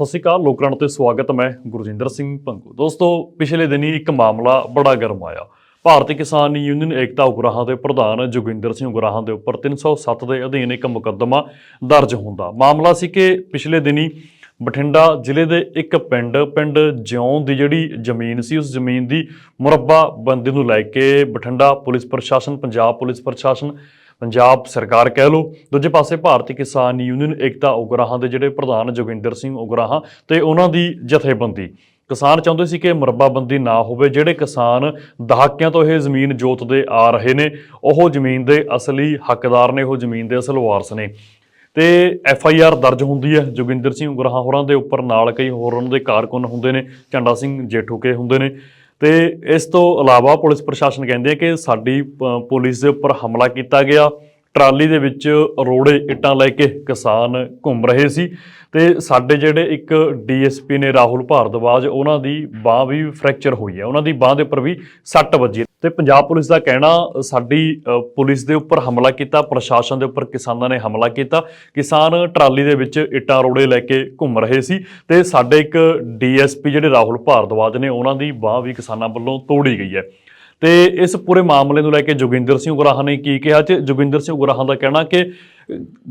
ਸਤਿ ਸ਼੍ਰੀ ਅਕਾਲ ਲੋਕਰਾਣ ਤੇ ਸਵਾਗਤ ਮੈਂ ਗੁਰਜਿੰਦਰ ਸਿੰਘ ਪੰਗੂ ਦੋਸਤੋ, ਪਿਛਲੇ ਦਿਨੀ ਇੱਕ ਮਾਮਲਾ ਬੜਾ ਗਰਮ ਆਇਆ। ਭਾਰਤੀ ਕਿਸਾਨ ਯੂਨੀਅਨ ਏਕਤਾ ਉਗਰਾਹਾਂ ਦੇ ਪ੍ਰਧਾਨ ਜੋਗਿੰਦਰ ਸਿੰਘ ਉਗਰਾਹਾਂ ਦੇ ਉੱਪਰ 307 ਦੇ ਅਧੀਨ ਇੱਕ ਮੁਕੱਦਮਾ ਦਰਜ ਹੁੰਦਾ ਮਾਮਲਾ ਸੀ ਕਿ ਪਿਛਲੇ ਦਿਨੀ ਬਠਿੰਡਾ ਜ਼ਿਲ੍ਹੇ ਦੇ ਇੱਕ ਪਿੰਡ ਪਿੰਡ ਜਿਉਂ ਦੀ ਜਿਹੜੀ ਜ਼ਮੀਨ ਸੀ, ਉਸ ਜ਼ਮੀਨ ਦੀ ਮੁਰੱਬਾ ਬੰਦੀ ਨੂੰ ਲੈ ਕੇ ਬਠਿੰਡਾ ਪੁਲਿਸ ਪ੍ਰਸ਼ਾਸਨ, ਪੰਜਾਬ ਪੁਲਿਸ ਪ੍ਰਸ਼ਾਸਨ ਪੰਜਾਬ ਸਰਕਾਰ ਕਹਿ ਲਓ, ਦੂਜੇ ਪਾਸੇ ਭਾਰਤੀ ਕਿਸਾਨ ਯੂਨੀਅਨ, ਏਕਤਾ ਉਗਰਾਹਾਂ ਦੇ ਜਿਹੜੇ ਪ੍ਰਧਾਨ ਜੋਗਿੰਦਰ ਸਿੰਘ ਉਗਰਾਹਾਂ ਤੇ ਉਹਨਾਂ ਦੀ ਜਥੇਬੰਦੀ। ਕਿਸਾਨ ਚਾਹੁੰਦੇ ਸੀ ਕਿ ਮੁਰੱਬਾਬੰਦੀ ਨਾ ਹੋਵੇ, ਜਿਹੜੇ ਕਿਸਾਨ ਦਹਾਕਿਆਂ ਤੋਂ ਇਹ ਜ਼ਮੀਨ ਜੋਤਦੇ ਆ ਰਹੇ ਨੇ, ਉਹ ਜ਼ਮੀਨ ਦੇ ਅਸਲੀ ਹੱਕਦਾਰ ਨੇ, ਉਹ ਜ਼ਮੀਨ ਦੇ ਅਸਲ ਵਾਰਸ ਨੇ। ਤੇ ਐਫ ਆਈ ਆਰ ਦਰਜ ਹੁੰਦੀ ਹੈ, ਜੋਗਿੰਦਰ ਸਿੰਘ ਉਗਰਾਹਾਂ ਹੋਰਾਂ ਦੇ ਉੱਪਰ, ਨਾਲ ਕਈ ਹੋਰ ਉਹਨਾਂ ਦੇ ਕਾਰਕੁਨ ਹੁੰਦੇ ਨੇ, ਝੰਡਾ ਸਿੰਘ ਜੇਠੂਕੇ ਹੁੰਦੇ ਨੇ। ਤੇ ਇਸ ਤੋਂ ਇਲਾਵਾ ਪੁਲਿਸ ਪ੍ਰਸ਼ਾਸਨ ਕਹਿੰਦੇ ਕਿ ਸਾਡੀ ਪ- ਪੁਲਿਸ ਦੇ ਉੱਪਰ ਹਮਲਾ ਕੀਤਾ ਗਿਆ। ਟਰਾਲੀ ਦੇ ਵਿੱਚ ਰੋੜੇ ਇੱਟਾਂ ਲੈ ਕੇ ਕਿਸਾਨ ਘੁੰਮ ਰਹੇ ਸੀ ਤੇ ਸਾਡੇ ਜਿਹੜੇ ਇੱਕ ਡੀਐਸਪੀ ਨੇ ਰਾਹੁਲ ਭਾਰਦਵਾਜ, ਉਹਨਾਂ ਦੀ ਬਾਹ ਵੀ ਫ੍ਰੈਕਚਰ ਹੋਈ ਹੈ। ਉਹਨਾਂ ਦੀ ਬਾਹ ਦੇ ਉੱਪਰ ਵੀ ਸੱਟ ਵੱਜੀ ਹੈ। ਤੇ ਪੰਜਾਬ ਪੁਲਿਸ ਦਾ ਕਹਿਣਾ, ਸਾਡੀ ਪੁਲਿਸ ਦੇ ਉੱਪਰ ਹਮਲਾ ਕੀਤਾ, ਪ੍ਰਸ਼ਾਸਨ ਦੇ ਉੱਪਰ ਕਿਸਾਨਾਂ ਨੇ ਹਮਲਾ ਕੀਤਾ। ਕਿਸਾਨ ਟਰਾਲੀ ਦੇ ਵਿੱਚ ਇੱਟਾਂ, ਰੋੜੇ ਲੈ ਕੇ ਘੁੰਮ ਰਹੇ ਸੀ ਤੇ ਸਾਡੇ ਇੱਕ ਡੀਐਸਪੀ ਜਿਹੜੇ ਰਾਹੁਲ ਭਾਰਦਵਾਜ ਨੇ, ਉਹਨਾਂ ਦੀ ਬਾਹ ਵੀ ਕਿਸਾਨਾਂ ਵੱਲੋਂ ਤੋੜੀ ਗਈ ਹੈ। ਤੇ ਇਸ ਪੂਰੇ ਮਾਮਲੇ ਨੂੰ ਲੈ ਕੇ ਜੋਗਿੰਦਰ ਸਿੰਘ ਉਗਰਾਹਾਂ ਨੇ ਕੀ ਕਿਹਾ ਤੇ ਜੋਗਿੰਦਰ ਸਿੰਘ ਉਗਰਾਹਾਂ ਦਾ ਕਹਿਣਾ ਕਿ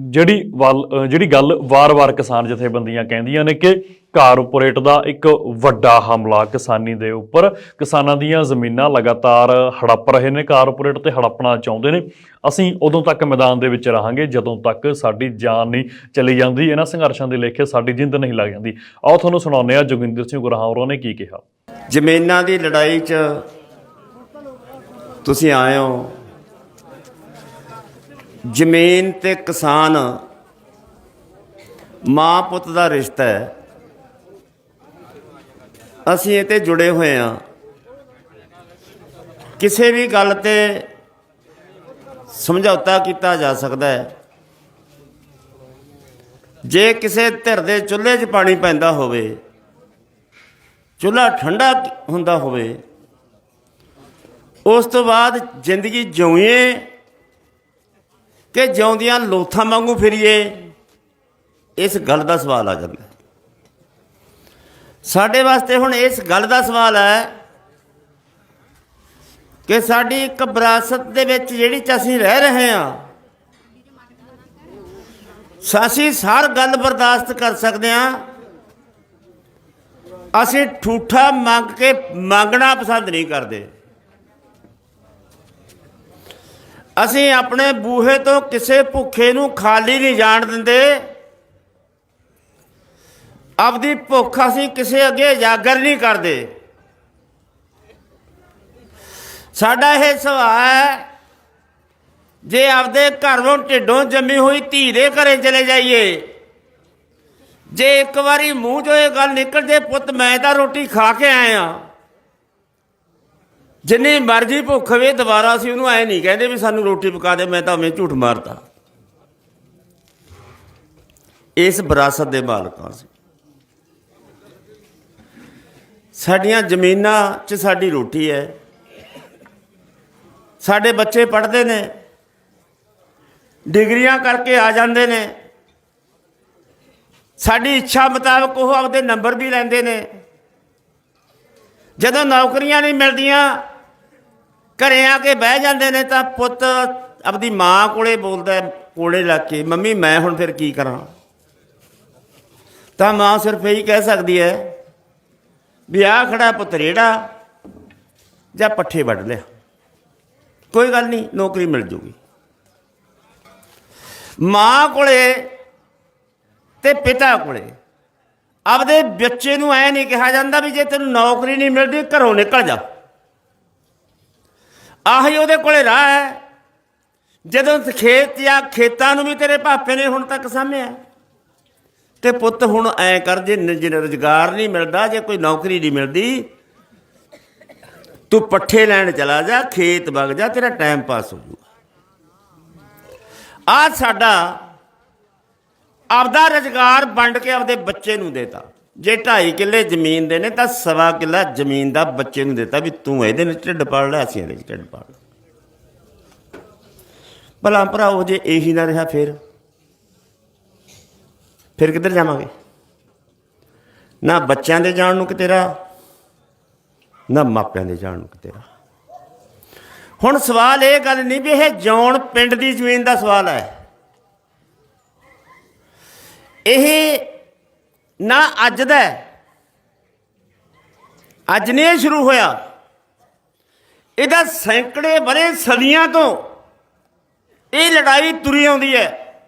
ਜਿਹੜੀ ਵੱਲ ਜਿਹੜੀ ਗੱਲ ਵਾਰ-ਵਾਰ ਕਿਸਾਨ ਜਥੇਬੰਦੀਆਂ ਕਹਿੰਦੀਆਂ ਨੇ ਕਿ ਕਾਰਪੋਰੇਟ ਦਾ ਇੱਕ ਵੱਡਾ ਹਮਲਾ ਕਿਸਾਨੀ ਦੇ ਉੱਪਰ। ਕਿਸਾਨਾਂ ਦੀਆਂ ਜ਼ਮੀਨਾਂ ਲਗਾਤਾਰ ਹੜੱਪ ਰਹੇ ਨੇ ਕਾਰਪੋਰੇਟ ਤੇ ਹੜੱਪਣਾ ਚਾਹੁੰਦੇ ਨੇ। ਅਸੀਂ ਉਦੋਂ ਤੱਕ ਮੈਦਾਨ ਦੇ ਵਿੱਚ ਰਹਾਂਗੇ, ਜਦੋਂ ਤੱਕ ਸਾਡੀ ਜਾਨ ਨਹੀਂ ਚਲੀ ਜਾਂਦੀ, ਇਹਨਾਂ ਸੰਘਰਸ਼ਾਂ ਦੇ ਲੇਖੇ ਸਾਡੀ ਜਿੰਦ ਨਹੀਂ ਲੱਗ ਜਾਂਦੀ। ਆਓ ਤੁਹਾਨੂੰ ਸੁਣਾਉਂਦੇ ਆ ਜੋਗਿੰਦਰ ਸਿੰਘ ਉਗਰਾਹਾਂ ਹੋਰਾਂ ਨੇ ਕੀ ਕਿਹਾ। ਜ਼ਮੀਨਾਂ ਦੀ ਲੜਾਈ 'ਚ ਤੁਸੀਂ ਆਏ ਹੋ। ਜ਼ਮੀਨ ਤੇ ਕਿਸਾਨ ਮਾਂ ਪੁੱਤ ਦਾ ਰਿਸ਼ਤਾ ਹੈ। ਅਸੀਂ ਇਹ ਤੇ ਜੁੜੇ ਹੋਏ ਹਾਂ। ਕਿਸੇ ਵੀ ਗੱਲ ਤੇ ਸਮਝੌਤਾ ਕੀਤਾ ਜਾ ਸਕਦਾ ਹੈ। ਜੇ ਕਿਸੇ ਧਿਰ ਦੇ ਚੁੱਲ੍ਹੇ 'ਚ ਪਾਣੀ ਪੈਂਦਾ ਹੋਵੇ, ਚੁੱਲ੍ਹਾ ਠੰਡਾ ਹੁੰਦਾ ਹੋਵੇ ਉਸ ਤੋਂ ਬਾਅਦ ਜ਼ਿੰਦਗੀ ਜਿਉਈਏ ਕਿ ਜਿਉਂਦਿਆਂ ਲੋਥਾਂ ਵਾਂਗੂ ਫਿਰੀਏ, ਇਸ ਗੱਲ ਦਾ ਸਵਾਲ ਆ ਜਾਂਦਾ। ਸਾਡੇ ਵਾਸਤੇ ਹੁਣ ਇਸ ਗੱਲ ਦਾ ਸਵਾਲ ਹੈ ਕਿ ਸਾਡੀ ਇੱਕ ਵਿਰਾਸਤ ਦੇ ਵਿੱਚ ਜਿਹੜੀ ਚ ਅਸੀਂ ਰਹਿ ਰਹੇ ਹਾਂ ਅਸੀਂ ਸਾਰ ਗੱਲ ਬਰਦਾਸ਼ਤ ਕਰ ਸਕਦੇ ਹਾਂ। ਅਸੀਂ ਠੂਠਾ ਮੰਗ ਕੇ ਮੰਗਣਾ ਪਸੰਦ ਨਹੀਂ ਕਰਦੇ। ਅਸੀਂ ਆਪਣੇ ਬੂਹੇ ਤੋਂ ਕਿਸੇ ਭੁੱਖੇ ਨੂੰ ਖਾਲੀ ਨਹੀਂ ਜਾਣ ਦਿੰਦੇ। ਆਪਦੀ ਭੁੱਖ ਅਸੀਂ ਕਿਸੇ ਅੱਗੇ ਜਾਗਰ ਨਹੀਂ ਕਰਦੇ। ਸਾਡਾ ਇਹ ਸੁਭਾਅ ਹੈ, ਜੇ ਆਪਦੇ ਘਰੋਂ ਢਿੱਡੋਂ ਜੰਮੀ ਹੋਈ ਧੀ ਦੇ ਘਰੇ ਚਲੇ ਜਾਈਏ। ਜੇ ਇੱਕ ਵਾਰੀ ਮੂੰਹ ਚੋਂ ਇਹ ਗੱਲ ਨਿਕਲ ਜੇ ਪੁੱਤ ਮੈਂ ਤਾਂ ਰੋਟੀ ਖਾ ਕੇ ਆਇਆ। ਜਿੰਨੀ ਮਰਜ਼ੀ ਭੁੱਖ ਵੇ ਦੁਬਾਰਾ ਅਸੀਂ ਉਹਨੂੰ ਐ ਨਹੀਂ ਕਹਿੰਦੇ ਵੀ ਸਾਨੂੰ ਰੋਟੀ ਪਕਾ ਦੇ, ਮੈਂ ਤਾਂ ਉਵੇਂ ਝੂਠ ਮਾਰਦਾ। ਇਸ ਵਿਰਾਸਤ ਦੇ ਮਾਲਕਾਂ ਸੀ? ਸਾਡੀਆਂ ਜ਼ਮੀਨਾਂ 'ਚ ਸਾਡੀ ਰੋਟੀ ਹੈ। ਸਾਡੇ ਬੱਚੇ ਪੜ੍ਹਦੇ ਨੇ। ਡਿਗਰੀਆਂ ਕਰਕੇ ਆ ਜਾਂਦੇ ਨੇ। ਸਾਡੀ ਇੱਛਾ ਮੁਤਾਬਕ ਉਹ ਆਪਦੇ ਨੰਬਰ ਵੀ ਲੈਂਦੇ ਨੇ। ਜਦੋਂ ਨੌਕਰੀਆਂ ਨਹੀਂ ਮਿਲਦੀਆਂ, ਘਰੇ ਆ ਕੇ ਬਹਿ ਜਾਂਦੇ ਨੇ ਤਾਂ ਪੁੱਤ ਆਪਦੀ ਮਾਂ ਕੋਲੇ ਬੋਲਦਾ ਕੋਲੇ ਲੱਗ ਕੇ, ਮੰਮੀ, ਮੈਂ ਹੁਣ ਫਿਰ ਕੀ ਕਰਾਂ? ਤਾਂ ਮਾਂ ਸਿਰਫ ਇਹੀ ਕਹਿ ਸਕਦੀ ਹੈ ਵੀ ਆ ਖੜਾ ਪੁੱਤ ਰੇੜਾ ਜਾਂ ਪੱਠੇ ਵੱਢ ਲਿਆ। ਕੋਈ ਗੱਲ ਨਹੀਂ, ਨੌਕਰੀ ਮਿਲ ਜੂਗੀ। ਮਾਂ ਕੋਲੇ ਤੇ ਪਿਤਾ ਕੋਲੇ ਆਪਦੇ ਬੱਚੇ ਨੂੰ ਐ ਨਹੀਂ ਕਿਹਾ ਜਾਂਦਾ ਵੀ ਜੇ ਤੈਨੂੰ ਨੌਕਰੀ ਨਹੀਂ ਮਿਲਦੀ, ਘਰੋਂ ਨਿਕਲ ਜਾ। ਆਹੀ ਉਹਦੇ ਕੋਲੇ ਰਾਹ ਹੈ। ਜਦੋਂ ਖੇਤ ਜਾਂ ਖੇਤਾਂ ਨੂੰ ਵੀ ਤੇਰੇ ਪਾਪੇ ਨੇ ਹੁਣ ਤੱਕ ਸਾਂਭਿਆ ਤੇ ਪੁੱਤ ਹੁਣ ਐ ਕਰ, ਜੇ ਨ- ਰੁਜ਼ਗਾਰ ਨਹੀਂ ਮਿਲਦਾ, ਜੇ ਕੋਈ ਨੌਕਰੀ ਨਹੀਂ ਮਿਲਦੀ, ਤੂੰ ਪੱਠੇ ਲੈਣ ਚਲਾ ਜਾ, ਖੇਤ ਵਗ ਜਾ, ਤੇਰਾ ਟਾਈਮ ਪਾਸ ਹੋ ਜੂਗਾ। ਆ ਸਾਡਾ ਆਪਦਾ ਰੁਜ਼ਗਾਰ ਵੰਡ ਕੇ ਆਪਦੇ ਬੱਚੇ ਨੂੰ ਦੇਤਾ। ਜੇ 2.5 ਕਿੱਲੇ ਜ਼ਮੀਨ ਦੇ ਨੇ ਤਾਂ ਸਵਾ ਕਿੱਲਾ ਜ਼ਮੀਨ ਦਾ ਬੱਚੇ ਨੂੰ ਦਿੱਤਾ ਵੀ ਤੂੰ ਇਹਦੇ ਵਿੱਚ ਢਿੱਡ ਪਾਲ ਲੈ, ਅਸੀਂ ਇਹਦੇ ਵਿੱਚ ਢਿੱਡ ਪਾਲ ਭਲਾ ਭਰਾਓ ਜੇ ਇਹੀ ਨਾ ਰਿਹਾ ਫਿਰ? ਫਿਰ ਕਿੱਧਰ ਜਾਵਾਂਗੇ? ਨਾ ਬੱਚਿਆਂ ਦੇ ਜਾਣ ਨੂੰ ਕਿ ਤੇਰਾ ਨਾ ਮਾਪਿਆਂ ਦੇ ਜਾਣ ਨੂੰ ਕਿ ਤੇਰਾ ਹੁਣ ਸਵਾਲ ਇਹ ਗੱਲ ਨਹੀਂ ਵੀ ਇਹ ਜੌਣ ਪਿੰਡ ਦੀ ਜ਼ਮੀਨ ਦਾ ਸਵਾਲ ਹੈ। ਇਹ ਨਾ ਅੱਜ ਦਾ ਅੱਜ ਨਹੀਂ ਇਹ ਸ਼ੁਰੂ ਹੋਇਆ। ਇਹਦਾ ਸੈਂਕੜੇ ਬਰੇ ਸਦੀਆਂ ਤੋਂ ਇਹ ਲੜਾਈ ਤੁਰੀ ਆਉਂਦੀ ਹੈ।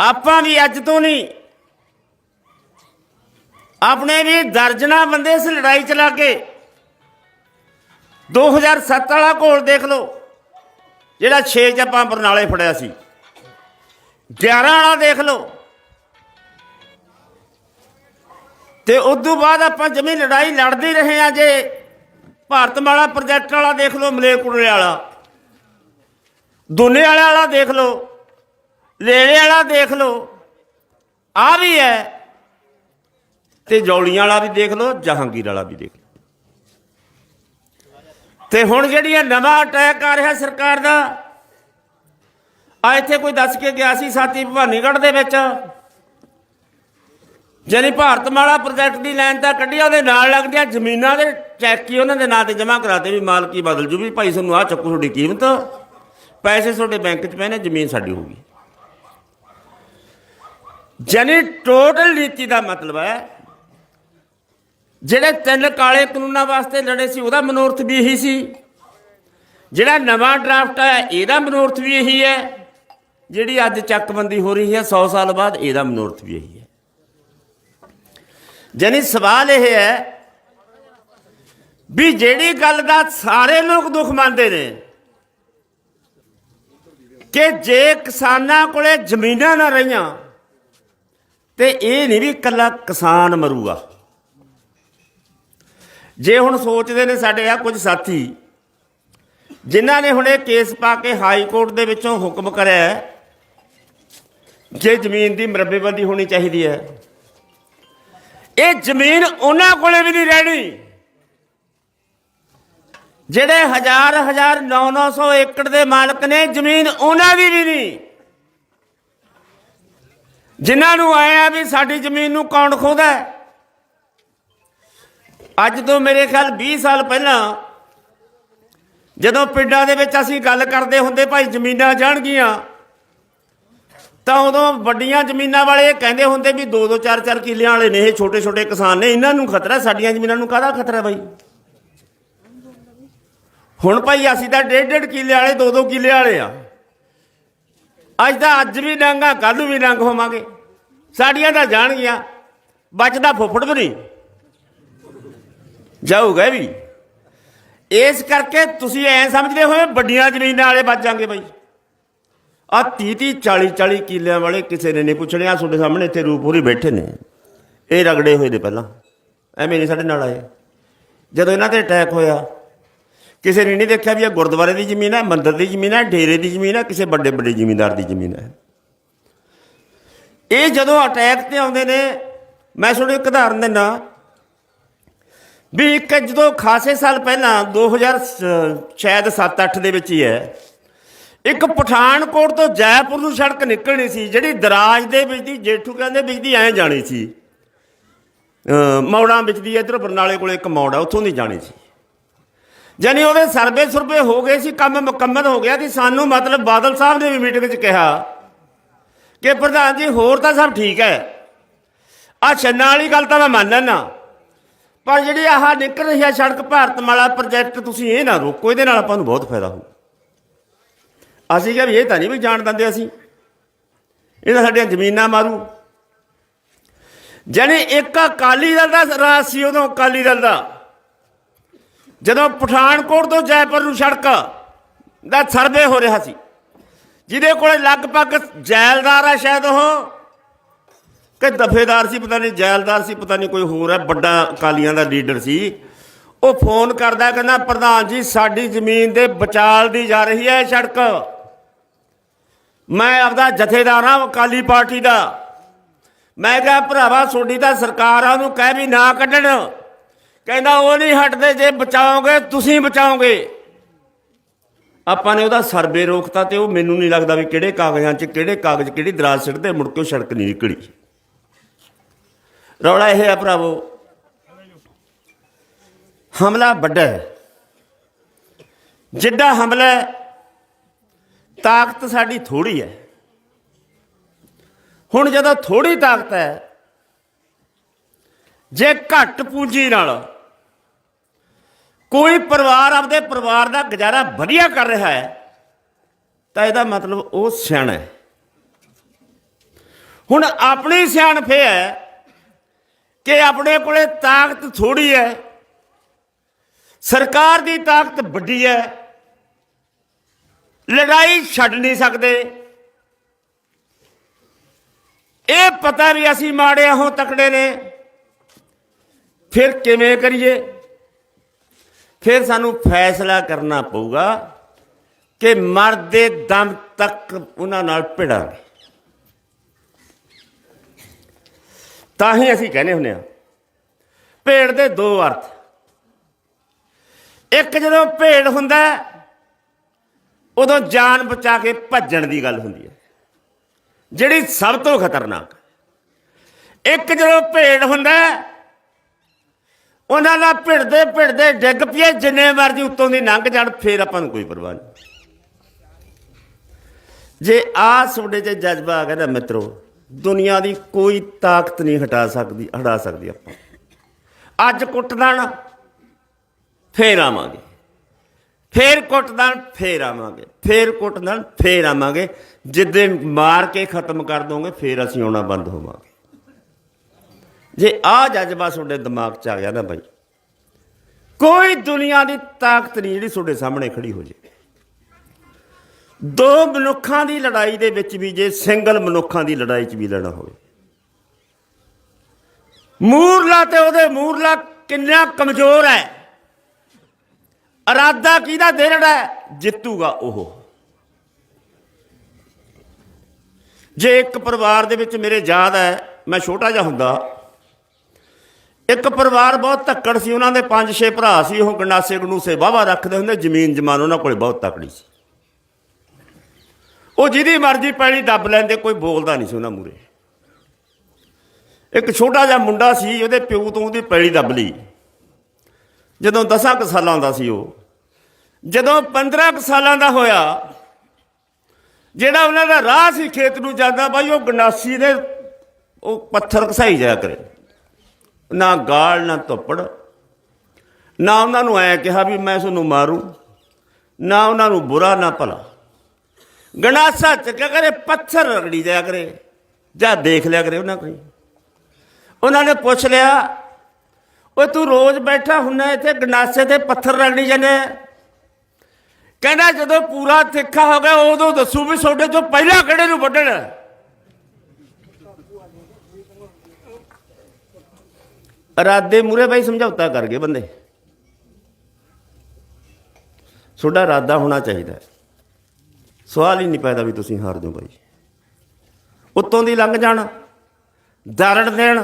ਆਪਾਂ ਵੀ ਅੱਜ ਤੋਂ ਨਹੀਂ। ਆਪਣੇ ਵੀ ਦਰਜਨਾ ਬੰਦੇ ਇਸ ਲੜਾਈ ਚ ਲੱਗੇ 2007 ਵਾਲਾ ਘੋਲ ਦੇਖ ਲਓ। ਜਿਹੜਾ 6 ਚ ਆਪਾਂ ਬਰਨਾਲੇ ਫੜਿਆ ਸੀ। 11 ਵਾਲਾ ਦੇਖ ਲਓ। ਤੇ ਉਸ ਤੋਂ ਬਾਅਦ ਆਪਾਂ ਜਮੀ ਲੜਾਈ ਲੜਦੇ ਰਹੇ ਆ ਜੇ। ਭਾਰਤਮਾਲਾ ਪ੍ਰੋਜੈਕਟ ਵਾਲਾ ਦੇਖ ਲਓ ਮਲੇਕੁੜੇ ਵਾਲਾ। ਦੁਨੇ ਵਾਲਾ ਵਾਲਾ ਦੇਖ ਲਓ, ਲੇਲੇ ਵਾਲਾ ਦੇਖ ਲਓ। ਆ ਵੀ ਹੈ। ਤੇ ਜੌਲੀਆਂ ਵਾਲਾ ਵੀ ਦੇਖ ਲਓ, ਜਹਾਂਗੀਰ ਵਾਲਾ ਵੀ ਦੇਖ ਲਓ। ਤੇ ਹੁਣ ਜਿਹੜੀ ਇਹ ਨਵਾਂ ਅਟੈਕ ਆ ਰਿਹਾ ਸਰਕਾਰ ਦਾ ਆ ਇੱਥੇ ਕੋਈ ਦੱਸ ਕੇ ਗਿਆ ਸੀ ਸਾਥੀ ਭਵਾਨੀਗੜ੍ਹ ਦੇ ਵਿੱਚ? ਜਾਨੀ ਭਾਰਤਮਾਲਾ ਪ੍ਰੋਜੈਕਟ ਦੀ ਲਾਈਨ ਤਾਂ ਕੱਢਿਆ ਉਹਦੇ ਨਾਲ ਲੱਗਦੀਆਂ ਜ਼ਮੀਨਾਂ ਦੇ ਚੈੱਕ ਕੀ ਉਹਨਾਂ ਦੇ ਨਾਂ ਤੇ ਜਮ੍ਹਾਂ ਕਰਾਤੇ ਵੀ ਮਾਲਕੀ ਬਦਲ ਜੂ ਵੀ ਭਾਈ ਤੁਹਾਨੂੰ ਆ ਚੱਕੋ ਤੁਹਾਡੀ ਕੀਮਤ। ਪੈਸੇ ਤੁਹਾਡੇ ਬੈਂਕ 'ਚ ਪਏ ਨੇ, ਜ਼ਮੀਨ ਸਾਡੀ ਹੋਊਗੀ। ਜਾਨੀ ਟੋਟਲ ਨੀਤੀ ਦਾ ਮਤਲਬ ਹੈ, ਜਿਹੜੇ ਤਿੰਨ ਕਾਲੇ ਕਾਨੂੰਨਾਂ ਵਾਸਤੇ ਲੜੇ ਸੀ, ਉਹਦਾ ਮਨੋਰਥ ਵੀ ਇਹੀ ਸੀ। ਜਿਹੜਾ ਨਵਾਂ ਡਰਾਫਟ ਆਇਆ, ਇਹਦਾ ਮਨੋਰਥ ਵੀ ਇਹੀ ਹੈ। ਜਿਹੜੀ ਅੱਜ ਚੱਕਬੰਦੀ ਹੋ ਰਹੀ ਹੈ 100 ਸਾਲ ਬਾਅਦ ਇਹਦਾ ਮਨੋਰਥ ਵੀ ਇਹੀ ਹੈ। ਜਾਨੀ ਸਵਾਲ ਇਹ ਹੈ ਵੀ ਜਿਹੜੀ ਗੱਲ ਦਾ ਸਾਰੇ ਲੋਕ ਦੁੱਖ ਮੰਨਦੇ ਨੇ ਕਿ ਜੇ ਕਿਸਾਨਾਂ ਕੋਲੇ ਜ਼ਮੀਨਾਂ ਨਾ ਰਹੀਆਂ, ਤੇ ਇਹ ਨਹੀਂ ਵੀ ਇਕੱਲਾ ਕਿਸਾਨ ਮਰੂਗਾ। ਜੇ ਹੁਣ ਸੋਚਦੇ ਨੇ ਸਾਡੇ ਆ ਕੁਝ ਸਾਥੀ, ਜਿਨ੍ਹਾਂ ਨੇ ਹੁਣ ਇਹ ਕੇਸ ਪਾ ਕੇ ਹਾਈ ਕੋਰਟ ਦੇ ਵਿੱਚੋਂ ਹੁਕਮ ਕਰਿਆ ਜੇ ਜ਼ਮੀਨ ਦੀ ਮਰਬੇਬੰਦੀ ਹੋਣੀ ਚਾਹੀਦੀ ਹੈ। ਇਹ ਜ਼ਮੀਨ ਉਹਨਾਂ ਕੋਲੇ ਵੀ ਨਹੀਂ ਰਹਿਣੀ। ਜਿਹੜੇ ਹਜ਼ਾਰ ਹਜ਼ਾਰ 9-900 ਏਕੜ ਦੇ ਮਾਲਕ ਨੇ, ਜ਼ਮੀਨ ਉਹਨਾਂ ਦੀ ਵੀ ਨਹੀਂ। ਜਿਨ੍ਹਾਂ ਨੂੰ ਆਇਆ ਵੀ ਸਾਡੀ ਜ਼ਮੀਨ ਨੂੰ ਕੌਣ ਖੋਦਾ ਅੱਜ ਤੋਂ ਮੇਰੇ ਖਿਆਲ 20 ਸਾਲ ਪਹਿਲਾਂ ਜਦੋਂ ਪਿੰਡਾਂ ਦੇ ਵਿੱਚ ਅਸੀਂ ਗੱਲ ਕਰਦੇ ਹੁੰਦੇ, ਭਾਈ ਜ਼ਮੀਨਾਂ ਜਾਣਗੀਆਂ। ਤਾਂ ਉਦੋਂ ਵੱਡੀਆਂ ਜ਼ਮੀਨਾਂ ਵਾਲੇ ਇਹ ਕਹਿੰਦੇ ਹੁੰਦੇ ਵੀ 2-2 4-4 ਕਿੱਲਿਆਂ ਵਾਲੇ ਨੇ ਇਹ ਛੋਟੇ-ਛੋਟੇ ਕਿਸਾਨ ਨੇ, ਇਹਨਾਂ ਨੂੰ ਖਤਰਾ, ਸਾਡੀਆਂ ਜ਼ਮੀਨਾਂ ਨੂੰ ਕਾਹਦਾ ਖਤਰਾ ਬਾਈ? ਹੁਣ ਭਾਈ ਅਸੀਂ ਤਾਂ ਡੇਢ ਡੇਢ ਕਿੱਲੇ ਵਾਲੇ 2-2 ਕਿੱਲੇ ਵਾਲੇ ਆ। ਅੱਜ ਤਾਂ ਅੱਜ ਵੀ ਡਾਂਗਾ ਕੱਲ ਨੂੰ ਵੀ ਡੰਗ ਹੋਵਾਂਗੇ। ਸਾਡੀਆਂ ਤਾਂ ਜਾਣਗੀਆਂ, ਬਚਦਾ ਫੁੱਫੜ ਵੀ ਨਹੀਂ। ਜਾਊਗਾ ਵੀ। ਇਸ ਕਰਕੇ ਤੁਸੀਂ ਐ ਸਮਝਦੇ ਹੋਏ ਵੱਡੀਆਂ ਜ਼ਮੀਨਾਂ ਵਾਲੇ ਬਚ ਜਾਣਗੇ ਬਾਈ। ਆ 30 30 40 40 ਕਿੱਲਿਆਂ ਵਾਲੇ ਕਿਸੇ ਨੇ ਨਹੀਂ ਪੁੱਛਣੇ ਪੁੱਛਣਿਆ ਤੁਹਾਡੇ ਸਾਹਮਣੇ ਇੱਥੇ ਰੂਪੂਰੀ ਬੈਠੇ ਨੇ। ਇਹ ਰਗੜੇ ਹੋਏ ਨੇ ਪਹਿਲਾਂ। ਐਵੇਂ ਨਹੀਂ ਸਾਡੇ ਨਾਲ ਆਏ। ਜਦੋਂ ਇਹਨਾਂ ਤੇ ਅਟੈਕ ਹੋਇਆ, ਕਿਸੇ ਨੇ ਨਹੀਂ ਦੇਖਿਆ ਵੀ ਇਹ ਗੁਰਦੁਆਰੇ ਦੀ ਜ਼ਮੀਨ ਹੈ, ਮੰਦਿਰ ਦੀ ਜ਼ਮੀਨ ਹੈ, ਡੇਰੇ ਦੀ ਜ਼ਮੀਨ ਹੈ, ਕਿਸੇ ਵੱਡੇ ਵੱਡੇ ਜ਼ਮੀਂਦਾਰ ਦੀ ਜ਼ਮੀਨ ਹੈ। ਇਹ ਜਦੋਂ ਅਟੈਕ ਤੇ ਆਉਂਦੇ ਨੇ, ਮੈਂ ਤੁਹਾਨੂੰ ਇੱਕ ਉਦਾਹਰਨ ਦਿੰਦਾ। ਵੀ ਇੱਕ ਜਦੋਂ ਖਾਸੇ ਸਾਲ ਪਹਿਲਾਂ 2000 ਸ- ਸ਼ਾਇਦ 7-8 ਦੇ ਵਿੱਚ ਹੀ ਹੈ ਇੱਕ ਪਠਾਨਕੋਟ ਤੋਂ ਜੈਪੁਰ ਨੂੰ ਸੜਕ ਨਿਕਲਣੀ ਸੀ ਜਿਹੜੀ ਦਰਾਜ ਦੇ ਵਿੱਚ ਦੀ ਜੇਠੂ ਕਹਿੰਦੇ ਵਿੱਚ ਦੀ ਐਂ ਜਾਣੀ ਸੀ। ਅ, ਮੌੜਾਂ ਵਿੱਚ ਦੀ ਇਧਰ ਬਰਨਾਲੇ ਕੋਲੇ ਇੱਕ ਮੌੜ ਆ ਉੱਥੋਂ ਦੀ ਜਾਣੀ ਸੀ। ਜਾਨੀ ਉਹਦੇ ਸਰਵੇ ਸੁਰਵੇ ਹੋ ਗਏ ਸੀ ਕੰਮ ਮੁਕੰਮਲ ਹੋ ਗਿਆ ਕਿ ਸਾਨੂੰ ਮਤਲਬ ਬਾਦਲ ਸਾਹਿਬ ਨੇ ਵੀ ਮੀਟਿੰਗ 'ਚ ਕਿਹਾ ਕਿ ਪ੍ਰਧਾਨ ਜੀ ਹੋਰ ਤਾਂ ਸਭ ਠੀਕ ਹੈ। ਆ ਛੰਨਾ ਵਾਲੀ ਗੱਲ ਤਾਂ ਮੈਂ ਮੰਨ ਲੈਣਾ ਪਰ ਜਿਹੜੀ ਆਹ ਨਿਕਲ ਰਹੀ ਹੈ ਸੜਕ ਭਾਰਤ ਮਾਲਾ ਪ੍ਰੋਜੈਕਟ ਤੁਸੀਂ ਇਹ ਨਾ ਰੋਕੋ ਇਹਦੇ ਨਾਲ ਆਪਾਂ ਨੂੰ ਬਹੁਤ ਫਾਇਦਾ ਹੋਊ। ਅਸੀਂ ਕਿਹਾ ਵੀ ਇਹ ਤਾਂ ਨਹੀਂ ਵੀ ਜਾਣ ਦਿੰਦੇ ਅਸੀਂ। ਇਹਨਾਂ ਸਾਡੀਆਂ ਜ਼ਮੀਨਾਂ ਮਾਰੂ। ਜਾਨੀ ਇੱਕ ਅਕਾਲੀ ਦਲ ਦਾ ਰਾਜ ਸੀ ਉਦੋਂ ਅਕਾਲੀ ਦਲ ਦਾ। ਜਦੋਂ ਪਠਾਨਕੋਟ ਤੋਂ ਜੈਪੁਰ ਨੂੰ ਸੜਕ ਦਾ ਸਰਵੇ ਹੋ ਰਿਹਾ ਸੀ, ਜਿਹਦੇ ਕੋਲੇ ਲਗਭਗ ਜੈਲਦਾਰ ਹੈ ਸ਼ਾਇਦ ਉਹ, ਕਿ ਦਫੇਦਾਰ ਸੀ ਪਤਾ ਨਹੀਂ, ਜੈਲਦਾਰ ਸੀ ਪਤਾ ਨਹੀਂ ਕੋਈ ਹੋਰ ਹੈ ਵੱਡਾ ਅਕਾਲੀਆਂ ਦਾ ਲੀਡਰ ਸੀ। ਉਹ ਫੋਨ ਕਰਦਾ ਕਹਿੰਦਾ, ਪ੍ਰਧਾਨ ਜੀ, ਸਾਡੀ ਜ਼ਮੀਨ ਦੇ ਬਚਾਲ ਦੀ ਜਾ ਰਹੀ ਹੈ ਇਹ ਸੜਕ। ਮੈਂ ਆਪਦਾ ਜਥੇਦਾਰ ਹਾਂ, ਅਕਾਲੀ ਪਾਰਟੀ ਦਾ। ਮੈਂ ਕਿਹਾ, ਭਰਾਵਾ, ਤੁਹਾਡੀ ਤਾਂ ਸਰਕਾਰ ਆ ਉਹਨੂੰ ਕਹਿ ਵੀ ਨਾ ਕੱਢਣ। ਕਹਿੰਦਾ, ਉਹ ਨਹੀਂ ਹਟਦੇ, ਜੇ ਬਚਾਓਗੇ, ਤੁਸੀਂ ਬਚਾਓਗੇ। ਆਪਾਂ ਨੇ ਉਹਦਾ ਸਰਵੇ ਰੋਕਤਾ ਤੇ ਉਹ ਮੈਨੂੰ ਨਹੀਂ ਲੱਗਦਾ ਵੀ ਕਿਹੜੇ ਕਾਗਜ਼ਾਂ 'ਚ, ਕਿਹੜੇ ਕਾਗਜ਼, ਕਿਹੜੀ ਦਰਾਜ ਸਿੱਟਦੇ ਮੁੜ ਕੇ ਉਹ ਸੜਕ ਨਹੀਂ ਨਿਕਲੀ। ਰੌਲਾ ਇਹ ਆ, ਭਰਾਵੋ। ਹਮਲਾ ਵੱਡਾ ਹੈ। ਜਿੱਡਾ ਹਮਲਾ ਤਾਕਤ ਸਾਡੀ ਥੋੜੀ ਹੈ। ਹੁਣ ਜਦੋਂ ਥੋੜੀ ਤਾਕਤ ਹੈ, ਜੇ ਘੱਟ ਪੂੰਜੀ ਨਾਲ ਕੋਈ ਪਰਿਵਾਰ ਆਪਦੇ ਪਰਿਵਾਰ ਦਾ ਗੁਜ਼ਾਰਾ ਵਧੀਆ ਕਰ ਰਿਹਾ ਹੈ, ਤਾਂ ਇਹਦਾ ਮਤਲਬ ਉਹ ਸਿਆਣਾ ਹੈ। ਹੁਣ ਆਪਣੀ ਸਿਆਣਪ ਇਹ ਹੈ ਕਿ ਆਪਣੇ ਕੋਲੇ ਤਾਕਤ ਥੋੜੀ ਹੈ, ਸਰਕਾਰ ਦੀ ਤਾਕਤ ਵੱਡੀ ਹੈ ਲੜਾਈ ਛੱਡ ਨਹੀਂ ਸਕਦੇ। ਇਹ ਪਤਾ ਵੀ ਅਸੀਂ ਮਾੜੇ ਹਾਂ, ਤਕੜੇ ਨੇ। ਫਿਰ ਕਿਵੇਂ ਕਰੀਏ? ਫਿਰ ਸਾਨੂੰ ਫੈਸਲਾ ਕਰਨਾ ਪਊਗਾ ਕਿ ਮਰਦੇ ਦਮ ਤੱਕ ਉਹਨਾਂ ਨਾਲ ਭਿੜਾਂਗੇ। ਤਾਂ ਹੀ ਅਸੀਂ ਕਹਿੰਦੇ ਹੁੰਦੇ ਆ ਭੇੜ ਦੇ ਦੋ ਅਰਥ। ਇੱਕ ਜਦੋਂ ਭੇੜ ਹੁੰਦਾ ਉਦੋਂ ਜਾਨ ਬਚਾ ਕੇ ਭੱਜਣ ਦੀ ਗੱਲ ਹੁੰਦੀ ਹੈ। ਜਿਹੜੀ ਸਭ ਤੋਂ ਖਤਰਨਾਕ ਇੱਕ ਜਦੋਂ ਭੇਡ ਹੁੰਦਾ ਉਹਨਾਂ ਨਾਲ ਭਿੜਦੇ ਭਿੜਦੇ ਡਿੱਗ ਪਈਏ, ਜਿੰਨੇ ਮਰਜ਼ੀ ਉੱਤੋਂ ਦੀ ਲੰਘ ਜਾਣ, ਫੇਰ ਆਪਾਂ ਨੂੰ ਕੋਈ ਪਰਵਾਹ ਨਹੀਂ। ਜੇ ਆ ਤੁਹਾਡੇ 'ਚ ਜਜ਼ਬਾ ਆ ਗਿਆ ਨਾ ਮਿੱਤਰੋ, ਦੁਨੀਆ ਦੀ ਕੋਈ ਤਾਕਤ ਨਹੀਂ ਹਟਾ ਸਕਦੀ ਹਟਾ ਸਕਦੀ ਆਪਾਂ। ਅੱਜ ਕੁੱਟ ਦੇਣ ਫੇਰ ਆਵਾਂਗੇ। ਫੇਰ ਕੁੱਟ ਦੇਣ ਫੇਰ ਆਵਾਂਗੇ। ਫੇਰ ਕੁੱਟ ਦੇਣ ਫੇਰ ਆਵਾਂਗੇ। ਜਿੱਦੇ ਮਾਰ ਕੇ ਖਤਮ ਕਰ ਦੋਗੇ, ਫੇਰ ਅਸੀਂ ਆਉਣਾ ਬੰਦ ਹੋਵਾਂਗੇ। ਜੇ ਆ ਜਜ਼ਬਾ ਤੁਹਾਡੇ ਦਿਮਾਗ 'ਚ ਆ ਗਿਆ ਨਾ ਬਾਈ, ਕੋਈ ਦੁਨੀਆ ਦੀ ਤਾਕਤ ਨਹੀਂ ਜਿਹੜੀ ਤੁਹਾਡੇ ਸਾਹਮਣੇ ਖੜੀ ਹੋ ਜੇ। ਦੋ ਮਨੁੱਖਾਂ ਦੀ ਲੜਾਈ ਦੇ ਵਿੱਚ ਵੀ ਜੇ ਸਿੰਗਲ ਮਨੁੱਖਾਂ ਦੀ ਲੜਾਈ 'ਚ ਵੀ ਲੜਨਾ ਹੋਵੇ। ਮੂਰਲਾ ਤੇ ਉਹਦੇ ਮੂਰਲਾ ਕਿੰਨਾ ਕਮਜ਼ੋਰ ਹੈ। ਅਰਾਦਾ ਕਿਹਦਾ ਦੇਰੜਾ ਹੈ? ਜਿੱਤੂਗਾ ਉਹ। ਜੇ ਇੱਕ ਪਰਿਵਾਰ ਦੇ ਵਿੱਚ ਮੇਰੇ ਯਾਦ ਹੈ, ਮੈਂ ਛੋਟਾ ਜਿਹਾ ਹੁੰਦਾ। ਇੱਕ ਪਰਿਵਾਰ ਬਹੁਤ ਧੱਕੜ ਸੀ, ਉਹਨਾਂ ਦੇ ਪੰਜ ਛੇ ਭਰਾ ਸੀ, ਉਹ ਗੰਡਾਸੇ ਗੰਡੂਸੇ ਵਾਵਾ ਰੱਖਦੇ ਹੁੰਦੇ, ਜ਼ਮੀਨ ਜਮਾਨ ਉਹਨਾਂ ਕੋਲ ਬਹੁਤ ਤਕੜੀ ਸੀ। ਉਹ ਜਿਹਦੀ ਮਰਜ਼ੀ ਪੈਲੀ ਦੱਬ ਲੈਂਦੇ, ਕੋਈ ਬੋਲਦਾ ਨਹੀਂ ਸੀ ਉਹਨਾਂ ਮੂਰੇ ਇੱਕ ਛੋਟਾ ਜਿਹਾ ਮੁੰਡਾ ਸੀ, ਉਹਦੇ ਪਿਓ ਤੋਂ ਉਹਦੀ ਪੈਲੀ ਦੱਬ ਲਈ। ਜਦੋਂ 10 ਕੁ ਸਾਲਾਂ ਦਾ ਸੀ ਉਹ, ਜਦੋਂ 15 ਕੁ ਸਾਲਾਂ ਦਾ ਹੋਇਆ, ਜਿਹੜਾ ਉਹਨਾਂ ਦਾ ਰਾਹ ਸੀ ਖੇਤ ਨੂੰ ਜਾਂਦਾ ਬਾਈ, ਉਹ ਗੰਡਾਸੀ ਦੇ ਉਹ ਪੱਥਰ ਘਸਾਈ ਜਾਇਆ ਕਰੇ। ਨਾ ਗਾਲ, ਨਾ ਧੁੱਪੜ, ਨਾ ਉਹਨਾਂ ਨੂੰ ਐ ਕਿਹਾ ਵੀ ਮੈਂ ਤੁਹਾਨੂੰ ਮਾਰੂ, ਨਾ ਉਹਨਾਂ ਨੂੰ ਬੁਰਾ, ਨਾ ਭਲਾ। ਗਣਾਸਾ ਚੱਕਿਆ ਕਰੇ, ਪੱਥਰ ਰਗੜੀ ਜਾਇਆ ਕਰੇ, ਜਾਂ ਦੇਖ ਲਿਆ ਕਰੇ ਉਹਨਾਂ ਕੋਈ। ਉਹਨਾਂ ਨੇ ਪੁੱਛ ਲਿਆ ਓਏ ਤੂੰ ਰੋਜ਼ ਬੈਠਾ ਹੁੰਨਾ ਇੱਥੇ, ਗੰਡਾਸੇ ਤੇ ਪੱਥਰ ਰਗੜੀ ਜਾਂਦੇ ਕਹਿੰਦਾ ਜਦੋਂ ਪੂਰਾ ਤਿੱਖਾ ਹੋ ਗਿਆ, ਉਦੋਂ ਦੱਸੂ ਵੀ ਤੁਹਾਡੇ ਤੋਂ ਪਹਿਲਾਂ ਕਿਹੜੇ ਨੂੰ ਵੱਢਣ। ਇਰਾਦੇ ਮੂਰੇ ਬਾਈ ਸਮਝੌਤਾ ਕਰ ਗਏ ਬੰਦੇ। ਤੁਹਾਡਾ ਇਰਾਦਾ ਹੋਣਾ ਚਾਹੀਦਾ ਸਵਾਲ ਹੀ ਨਹੀਂ ਪੈਦਾ ਵੀ ਤੁਸੀਂ ਹਾਰ ਜਾਓ ਬਾਈ। ਉੱਤੋਂ ਦੀ ਲੰਘ ਜਾਣ ਦਰੜ ਦੇਣ।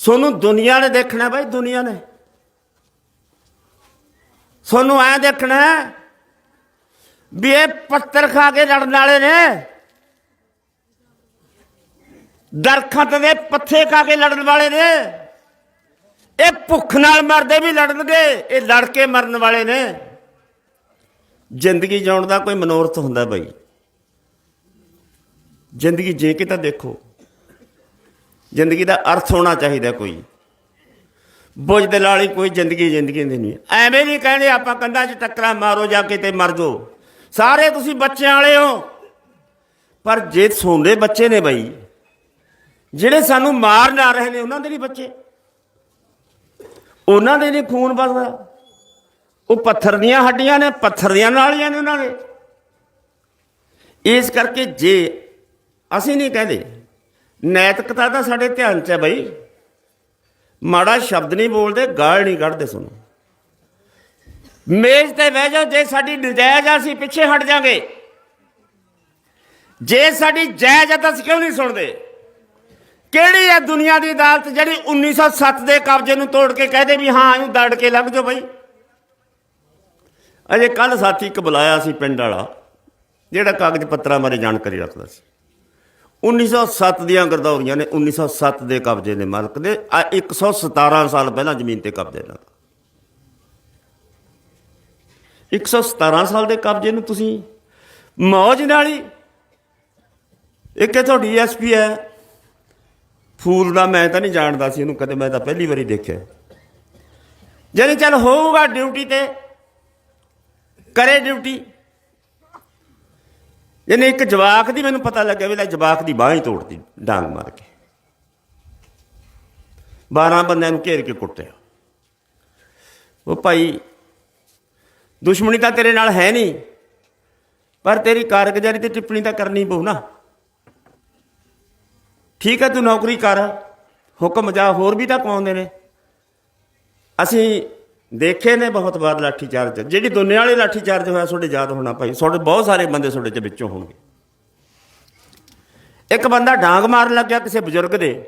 ਸੋਨੂੰ ਦੁਨੀਆ ਨੇ ਦੇਖਣਾ ਬਾਈ, ਦੁਨੀਆ ਨੇ। ਸੋਨੂੰ ਐ ਦੇਖਣਾ ਵੀ ਇਹ ਪੱਤਰ ਖਾ ਕੇ ਲੜਨ ਵਾਲੇ ਨੇ। ਦਰਖਤ ਦੇ ਪੱਥੇ ਖਾ ਕੇ ਲੜਨ ਵਾਲੇ ਨੇ। ਇਹ ਭੁੱਖ ਨਾਲ ਮਰਦੇ ਵੀ ਲੜਨਗੇ, ਇਹ ਲੜ ਕੇ ਮਰਨ ਵਾਲੇ ਨੇ। ਜ਼ਿੰਦਗੀ ਜਿਉਣ ਦਾ ਕੋਈ ਮਨੋਰਥ ਹੁੰਦਾ ਬਾਈ। ਜ਼ਿੰਦਗੀ ਜੇ ਕਿ ਤਾਂ ਦੇਖੋ ਜ਼ਿੰਦਗੀ ਦਾ ਅਰਥ ਹੋਣਾ ਚਾਹੀਦਾ ਕੋਈ। ਬੁੱਝ ਦੇ ਨਾਲ ਹੀ ਕੋਈ ਜ਼ਿੰਦਗੀ ਜ਼ਿੰਦਗੀ ਦੀ ਨਹੀਂ। ਐਵੇਂ ਨਹੀਂ ਕਹਿੰਦੇ ਆਪਾਂ ਕੰਧਾਂ 'ਚ ਟੱਕਰਾਂ ਮਾਰੋ ਜਾ ਕੇ ਤੇ ਮਰ ਜਾਓ। ਸਾਰੇ ਤੁਸੀਂ ਬੱਚਿਆਂ ਵਾਲੇ ਹੋ। ਪਰ ਜੇ ਸੌਂਦੇ ਬੱਚੇ ਨੇ ਬਈ, ਜਿਹੜੇ ਸਾਨੂੰ ਮਾਰ ਨਾ ਰਹੇ ਨੇ, ਉਹਨਾਂ ਦੇ ਨਹੀਂ ਬੱਚੇ। ਉਹਨਾਂ ਦੇ ਨਹੀਂ ਖੂਨ ਵਗਦਾ ਉਹ ਪੱਥਰ ਦੀਆਂ ਹੱਡੀਆਂ ਨੇ, ਪੱਥਰ ਦੀਆਂ ਨਾਲੀਆਂ ਨੇ ਉਹਨਾਂ ਦੇ। ਇਸ ਕਰਕੇ ਜੇ ਅਸੀਂ ਨਹੀਂ ਕਹਿੰਦੇ ਨੈਤਿਕਤਾ ਤਾਂ ਸਾਡੇ ਧਿਆਨ 'ਚ ਹੈ ਬਈ। ਮਾੜਾ ਸ਼ਬਦ ਨਹੀਂ ਬੋਲਦੇ, ਗਾਲ ਨਹੀਂ ਕੱਢਦੇ ਸੁਣੋ ਮੇਜ਼ ਤੇ ਬਹਿ ਜਾਓ, ਜੇ ਸਾਡੀ ਨਜਾਇਜ਼ ਆ, ਅਸੀਂ ਪਿੱਛੇ ਹਟ ਜਾਾਂਗੇ। ਜੇ ਸਾਡੀ ਜਾਇਜ਼ ਆ, ਤਾਂ ਅਸੀਂ ਕਿਉਂ ਨਹੀਂ ਸੁਣਦੇ? ਕਿਹੜੀ ਹੈ ਦੁਨੀਆ ਦੀ ਅਦਾਲਤ ਜਿਹੜੀ 1907 ਦੇ ਕਬਜ਼ੇ ਨੂੰ ਤੋੜ ਕੇ ਕਹਦੇ ਵੀ ਹਾਂ ਇਹਨੂੰ ਦੜ ਕੇ ਲੱਗ ਜਾਓ ਬਈ? ਅਜੇ ਕੱਲ ਸਾਥੀ ਇੱਕ ਬੁਲਾਇਆ ਸੀ ਪਿੰਡ ਵਾਲਾ, ਜਿਹੜਾ ਕਾਗਜ਼ ਪੱਤਰਾਂ ਬਾਰੇ ਜਾਣਕਾਰੀ ਰੱਖਦਾ ਸੀ। 1907 ਦੀਆਂ ਗਰਦੌਰੀਆਂ ਨੇ 1907 ਦੇ ਕਬਜ਼ੇ ਨੇ ਮਾਲਕ ਦੇ। ਆ 117 ਸਾਲ ਪਹਿਲਾਂ ਜ਼ਮੀਨ ਤੇ ਕਬਜ਼ੇ ਨਾਲ 117 ਸਾਲ ਦੇ ਕਬਜ਼ੇ ਨੂੰ ਤੁਸੀਂ ਮੌਜ ਨਾਲ ਹੀ ਇੱਕ ਇਹ ਤੁਹਾਡੀ ਐਸਪੀ ਹੈ? ਫੂਲ ਦਾ ਮੈਂ ਤਾਂ ਨਹੀਂ ਜਾਣਦਾ ਸੀ ਇਹਨੂੰ, ਕਦੇ ਮੈਂ ਤਾਂ ਪਹਿਲੀ ਵਾਰੀ ਦੇਖਿਆ। ਜਦੋਂ ਚੱਲ ਹੋਊਗਾ ਡਿਊਟੀ ਤੇ, ਕਰੇ ਡਿਊਟੀ। ਇਹਨੇ ਇੱਕ ਜਵਾਕ ਦੀ ਮੈਨੂੰ ਪਤਾ ਲੱਗਿਆ ਵੀ ਲੈ ਜਵਾਕ ਦੀ ਬਾਹ ਹੀ ਤੋੜਦੀ ਡਾਂਗ ਮਾਰ ਕੇ। 12 ਬੰਦਿਆਂ ਨੂੰ ਘੇਰ ਕੇ ਕੁੱਟਿਆ। ਉਹ ਭਾਈ, ਦੁਸ਼ਮਣੀ ਤਾਂ ਤੇਰੇ ਨਾਲ ਹੈ ਨਹੀਂ, ਪਰ ਤੇਰੀ ਕਾਰਗੁਜ਼ਾਰੀ ਤੇ ਟਿੱਪਣੀ ਤਾਂ ਕਰਨੀ ਪਊ ਨਾ। ਠੀਕ ਹੈ ਤੂੰ ਨੌਕਰੀ ਕਰ, ਹੁਕਮ ਜਾ ਹੋਰ ਵੀ ਤਾਂ ਕਮਾਉਂਦੇ ਨੇ। ਅਸੀਂ ਦੇਖੇ ਨੇ ਬਹੁਤ ਵਾਰ ਲਾਠੀ ਚਾਰਜ ਜਿਹੜੀ ਦੁਨੀਆ ਵਾਲੀ ਲਾਠੀ ਚਾਰਜ ਹੋਇਆ ਤੁਹਾਡੇ ਯਾਦ ਹੋਣਾ ਭਾਈ ਤੁਹਾਡੇ ਬਹੁਤ ਸਾਰੇ ਬੰਦੇ ਤੁਹਾਡੇ ਚ ਵਿੱਚੋਂ ਹੋਣਗੇ ਇੱਕ ਬੰਦਾ ਡਾਂਗ ਮਾਰਨ ਲੱਗਿਆ ਕਿਸੇ ਬਜ਼ੁਰਗ ਦੇ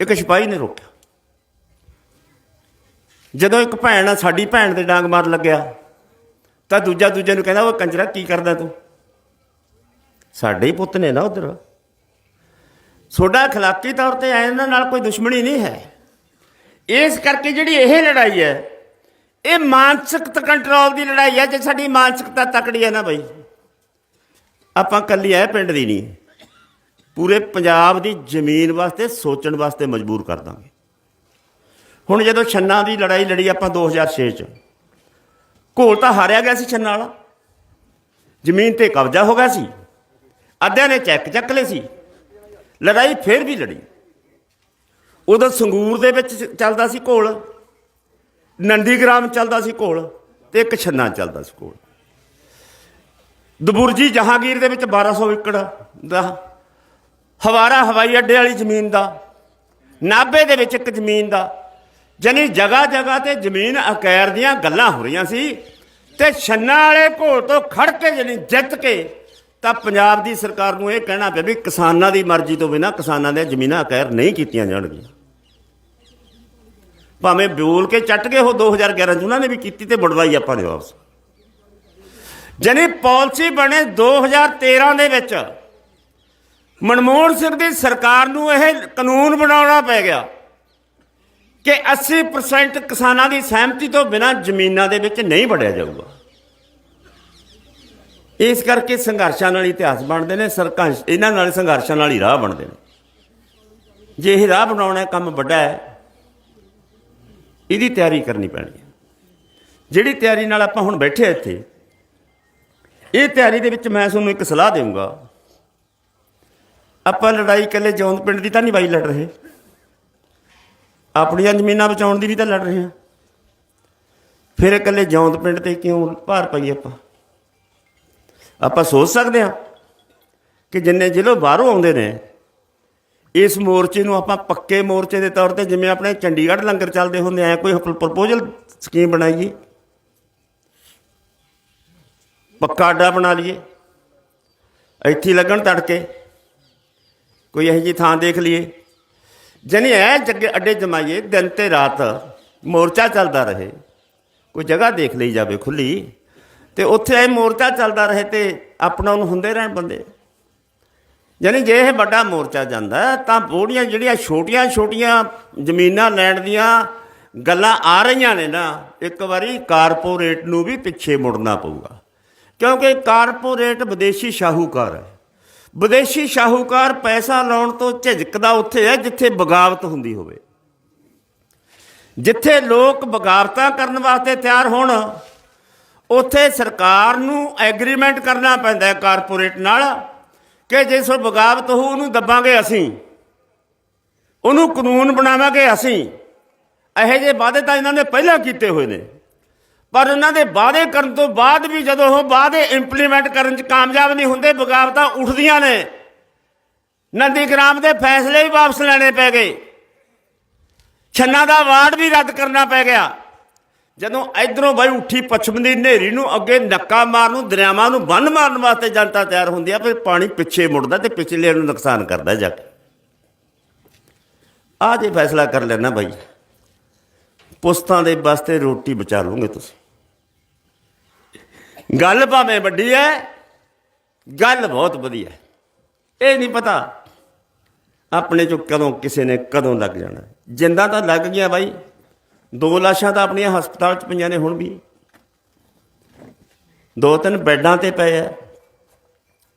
ਇੱਕ ਸਿਪਾਹੀ ਨੇ ਰੋਕਿਆ ਜਦੋਂ ਇੱਕ ਭੈਣ ਸਾਡੀ ਭੈਣ ਦੇ ਡਾਂਗ ਮਾਰਨ ਲੱਗਿਆ ਤਾਂ ਦੂਜਾ ਦੂਜੇ ਨੂੰ ਕਹਿੰਦਾ ਉਹ ਕੰਜਰਾ ਕੀ ਕਰਦਾ ਤੂੰ ਸਾਡੇ ਹੀ ਪੁੱਤ ਨੇ ਨਾ ਉਧਰ ਤੁਹਾਡਾ اخلاقی ਤੌਰ ਤੇ ਇਹਨਾਂ ਨਾਲ ਕੋਈ ਦੁਸ਼ਮਣੀ ਨਹੀਂ ਹੈ ਇਸ ਕਰਕੇ ਜਿਹੜੀ ਇਹ ਲੜਾਈ ਹੈ, ਇਹ ਮਾਨਸਿਕ ਕੰਟਰੋਲ ਦੀ ਲੜਾਈ ਹੈ, ਜੇ ਸਾਡੀ ਮਾਨਸਿਕਤਾ ਤਕੜੀ ਹੈ ਨਾ ਬਈ। ਆਪਾਂ ਕੱਲੀ ਐ ਪਿੰਡ ਦੀ ਨਹੀਂ। ਪੂਰੇ ਪੰਜਾਬ ਦੀ ਜ਼ਮੀਨ ਵਾਸਤੇ, ਸੋਚਣ ਵਾਸਤੇ ਮਜਬੂਰ ਕਰ ਦਾਂਗੇ। ਹੁਣ ਜਦੋਂ ਛੰਨਾ ਦੀ ਲੜਾਈ ਲੜੀ ਆਪਾਂ 2006 ਚ, ਘੋਲ ਤਾਂ ਹਾਰਿਆ ਗਿਆ ਸੀ ਛੰਨਾ ਵਾਲਾ। ਜ਼ਮੀਨ ਤੇ ਕਬਜ਼ਾ ਹੋ ਗਿਆ ਸੀ। ਅੱਧਿਆਂ ਨੇ ਚੈੱਕ ਚੱਕ ਲਏ ਸੀ। ਲੜਾਈ ਫੇਰ ਵੀ ਲੜੀ। ਉਦੋਂ ਸੰਗੂਰ ਦੇ ਵਿੱਚ ਚੱਲਦਾ ਸੀ ਘੋਲ। ਨੰਦੀਗ੍ਰਾਮ ਚੱਲਦਾ ਸੀ ਘੋਲ ਤੇ ਇੱਕ ਛੰਨਾ ਚੱਲਦਾ ਸੀ ਘੋਲ। ਦਬੁਰਜੀ ਜਹਾਂਗੀਰ ਦੇ ਵਿੱਚ 1200 ਏਕੜ ਦਾ ਹਵਾਰਾ ਹਵਾਈ ਅੱਡੇ ਵਾਲੀ ਜ਼ਮੀਨ ਦਾ, ਨਾਭੇ ਦੇ ਵਿੱਚ ਇੱਕ ਜ਼ਮੀਨ ਦਾ ਜਾਨੀ ਜਗ੍ਹਾ ਜਗ੍ਹਾ ਤੇ ਜ਼ਮੀਨ ਅਕੈਰ ਦੀਆਂ ਗੱਲਾਂ ਹੋ ਰਹੀਆਂ ਸੀ ਤੇ ਛੰਨਾ ਵਾਲੇ ਘੋਲ ਤੋਂ ਖੜ ਕੇ ਜਾਨੀ ਜਿੱਤ ਕੇ ਤਾਂ ਪੰਜਾਬ ਦੀ ਸਰਕਾਰ ਨੂੰ ਇਹ ਕਹਿਣਾ ਪਿਆ ਵੀ ਕਿਸਾਨਾਂ ਦੀ ਮਰਜ਼ੀ ਤੋਂ ਬਿਨਾਂ ਕਿਸਾਨਾਂ ਦੀਆਂ ਜ਼ਮੀਨਾਂ ਅਕੈਰ ਨਹੀਂ ਕੀਤੀਆਂ ਜਾਣਗੀਆਂ। ਭਾਵੇਂ ਬੋਲ ਕੇ ਚੱਟ ਗਏ ਉਹ 2011 ਚ ਉਹਨਾਂ ਨੇ ਵੀ ਕੀਤੀ ਤੇ ਮੁੜਵਾਈ ਆਪਾਂ ਨੇ ਵਾਪਸ। ਜਾਨੀ ਪਾਲਿਸੀ ਬਣੇ 2013 ਦੇ ਵਿੱਚ। ਮਨਮੋਹਨ ਸਿੰਘ ਦੀ ਸਰਕਾਰ ਨੂੰ ਇਹ ਕਾਨੂੰਨ ਬਣਾਉਣਾ ਪੈ ਗਿਆ ਕਿ 80% ਕਿਸਾਨਾਂ ਦੀ ਸਹਿਮਤੀ ਤੋਂ ਬਿਨਾਂ ਜ਼ਮੀਨਾਂ ਦੇ ਵਿੱਚ ਨਹੀਂ ਵੜਿਆ ਜਾਊਗਾ। ਇਸ ਕਰਕੇ ਸੰਘਰਸ਼ਾਂ ਨਾਲ ਇਤਿਹਾਸ ਬਣਦੇ ਨੇ ਸਰਕਾਰ ਇਹਨਾਂ ਨਾਲ ਸੰਘਰਸ਼ਾਂ ਨਾਲ ਹੀ ਰਾਹ ਬਣਦੇ ਨੇ। ਜੇ ਇਹ ਰਾਹ ਬਣਾਉਣਾ ਕੰਮ ਵੱਡਾ ਹੈ, ਇਹਦੀ ਤਿਆਰੀ ਕਰਨੀ ਪੈਣੀ ਹੈ। ਜਿਹੜੀ ਤਿਆਰੀ ਨਾਲ ਆਪਾਂ ਹੁਣ ਬੈਠੇ ਇੱਥੇ, ਇਹ ਤਿਆਰੀ ਦੇ ਵਿੱਚ ਮੈਂ ਤੁਹਾਨੂੰ ਇੱਕ ਸਲਾਹ ਦੇਵਾਂਗਾ ਆਪਾਂ ਲੜਾਈ ਇਕੱਲੇ ਜੌਂਦ ਪਿੰਡ ਦੀ ਤਾਂ ਨਹੀਂ ਬਾਈ ਲੜ ਰਹੇ। ਆਪਣੀਆਂ ਜ਼ਮੀਨਾਂ ਬਚਾਉਣ ਦੀ ਵੀ ਤਾਂ ਲੜ ਰਹੇ ਹਾਂ। ਫਿਰ ਇਕੱਲੇ ਜੌਂਦ ਪਿੰਡ ਤੇ ਕਿਉਂ ਭਾਰ ਪਾਈਏ ਆਪਾਂ? ਆਪਾਂ ਸੋਚ ਸਕਦੇ ਹਾਂ ਕਿ ਜਿੰਨੇ ਜ਼ਿਲ੍ਹੇ ਬਾਹਰੋਂ ਆਉਂਦੇ ਨੇ, ਇਸ ਮੋਰਚੇ ਨੂੰ ਆਪਾਂ ਪੱਕੇ ਮੋਰਚੇ ਦੇ ਤੌਰ ਤੇ ਜਿਵੇਂ ਆਪਣੇ ਚੰਡੀਗੜ੍ਹ ਲੰਗਰ ਚੱਲਦੇ ਹੁੰਦੇ ਆ ਕੋਈ ਪ੍ਰਪੋਜ਼ਲ ਸਕੀਮ ਬਣਾਈਏ, ਪੱਕਾ ਅੱਡਾ ਬਣਾ ਲਈਏ, ਇੱਥੇ ਲੱਗਣ ਤੜਕੇ, ਕੋਈ ਇਹੋ ਜੀ ਥਾਂ ਦੇਖ ਲਈਏ ਜਨੀ ਐ ਜੱਗੇ ਅੱਡੇ ਜਮਾਈਏ, ਦਿਨ ਤੇ ਰਾਤ ਮੋਰਚਾ ਚੱਲਦਾ ਰਹੇ, ਕੋਈ ਜਗ੍ਹਾ ਦੇਖ ਲਈ ਜਾਵੇ ਖੁੱਲੀ ਤੇ ਉੱਥੇ ਇਹ ਮੋਰਚਾ ਚੱਲਦਾ ਰਹੇ ਤੇ ਆਪਣਾ ਨੂੰ ਹੁੰਦੇ ਰਹਿਣ ਬੰਦੇ। ਯਾਨੀ ਜੇ ਇਹ ਵੱਡਾ ਮੋਰਚਾ ਜਾਂਦਾ, ਤਾਂ ਬੋੜੀਆਂ ਜਿਹੜੀਆਂ ਛੋਟੀਆਂ ਛੋਟੀਆਂ ਜ਼ਮੀਨਾਂ ਲੈਣ ਦੀਆਂ ਗੱਲਾਂ ਆ ਰਹੀਆਂ ਨੇ ਨਾ, ਇੱਕ ਵਾਰੀ ਕਾਰਪੋਰੇਟ ਨੂੰ ਵੀ ਪਿੱਛੇ ਮੁੜਨਾ ਪਊਗਾ। ਕਿਉਂਕਿ ਕਾਰਪੋਰੇਟ ਵਿਦੇਸ਼ੀ ਸ਼ਾਹੂਕਾਰ ਹੈ। ਵਿਦੇਸ਼ੀ ਸ਼ਾਹੂਕਾਰ ਪੈਸਾ ਲਾਉਣ ਤੋਂ ਝਿਜਕਦਾ ਉੱਥੇ ਹੈ, ਜਿੱਥੇ ਬਗਾਵਤ ਹੁੰਦੀ ਹੋਵੇ। ਜਿੱਥੇ ਲੋਕ ਬਗਾਵਤਾਂ ਕਰਨ ਵਾਸਤੇ ਤਿਆਰ ਹੋਣ ਉੱਥੇ ਸਰਕਾਰ ਨੂੰ ਐਗਰੀਮੈਂਟ ਕਰਨਾ ਪੈਂਦਾ ਹੈ ਕਾਰਪੋਰੇਟ ਨਾਲ ਕਿ ਜੇ ਸੋ ਬਗਾਵਤ ਹੋ ਉਹਨੂੰ ਦੱਬਾਂਗੇ ਅਸੀਂ। ਉਹਨੂੰ ਕਾਨੂੰਨ ਬਣਾਵਾਂਗੇ ਅਸੀਂ। ਇਹੋ ਜਿਹੇ ਵਾਅਦੇ ਤਾਂ ਇਹਨਾਂ ਨੇ ਪਹਿਲਾਂ ਕੀਤੇ ਹੋਏ ਨੇ। ਪਰ ਉਹਨਾਂ ਦੇ ਵਾਅਦੇ ਕਰਨ ਤੋਂ ਬਾਅਦ ਵੀ ਜਦੋਂ ਉਹ ਵਾਅਦੇ ਇੰਪਲੀਮੈਂਟ ਕਰਨ 'ਚ ਕਾਮਯਾਬ ਨਹੀਂ ਹੁੰਦੇ, ਬਗਾਵਤਾਂ ਉੱਠਦੀਆਂ ਨੇ। ਨੰਦੀ ਗ੍ਰਾਮ ਦੇ ਫੈਸਲੇ ਵੀ ਵਾਪਸ ਲੈਣੇ ਪੈ ਗਏ। ਛੰਨਾ ਦਾ ਵਾਰਡ ਵੀ ਰੱਦ ਕਰਨਾ ਪੈ ਗਿਆ। ਜਦੋਂ ਇਧਰੋਂ ਬਾਈ ਉੱਠੀ ਪੱਛਮ ਦੀ ਹਨੇਰੀ ਨੂੰ ਅੱਗੇ ਨੱਕਾ ਮਾਰਨ ਨੂੰ, ਦਰਿਆਵਾਂ ਨੂੰ ਬੰਨ ਮਾਰਨ ਵਾਸਤੇ ਜਨਤਾ ਤਿਆਰ ਹੁੰਦੀ ਆ, ਫਿਰ ਪਾਣੀ ਪਿੱਛੇ ਮੁੜਦਾ ਤੇ ਪਿਛਲੇ ਨੂੰ ਨੁਕਸਾਨ ਕਰਦਾ ਜਾ ਕੇ। ਆ ਜੇ ਫੈਸਲਾ ਕਰ ਲੈਣਾ ਬਾਈ, ਪੁਸਤਾਂ ਦੇ ਵਾਸਤੇ ਰੋਟੀ ਬਚਾ ਲਓਗੇ ਤੁਸੀਂ। ਗੱਲ ਭਾਵੇਂ ਵੱਡੀ ਹੈ ਗੱਲ ਬਹੁਤ ਵਧੀਆ ਇਹ ਨਹੀਂ ਪਤਾ ਆਪਣੇ ਚੋਂ ਕਦੋਂ ਕਿਸੇ ਨੇ ਕਦੋਂ ਲੱਗ ਜਾਣਾ। ਜਿੰਦਾ ਤਾਂ ਲੱਗ ਗਿਆ ਬਾਈ। ਦੋ ਲਾਸ਼ਾਂ ਤਾਂ ਆਪਣੀਆਂ ਹਸਪਤਾਲ 'ਚ ਪਈਆਂ ਨੇ, ਹੁਣ ਵੀ। ਦੋ ਤਿੰਨ ਬੈੱਡਾਂ ਤੇ ਪਏ ਆ।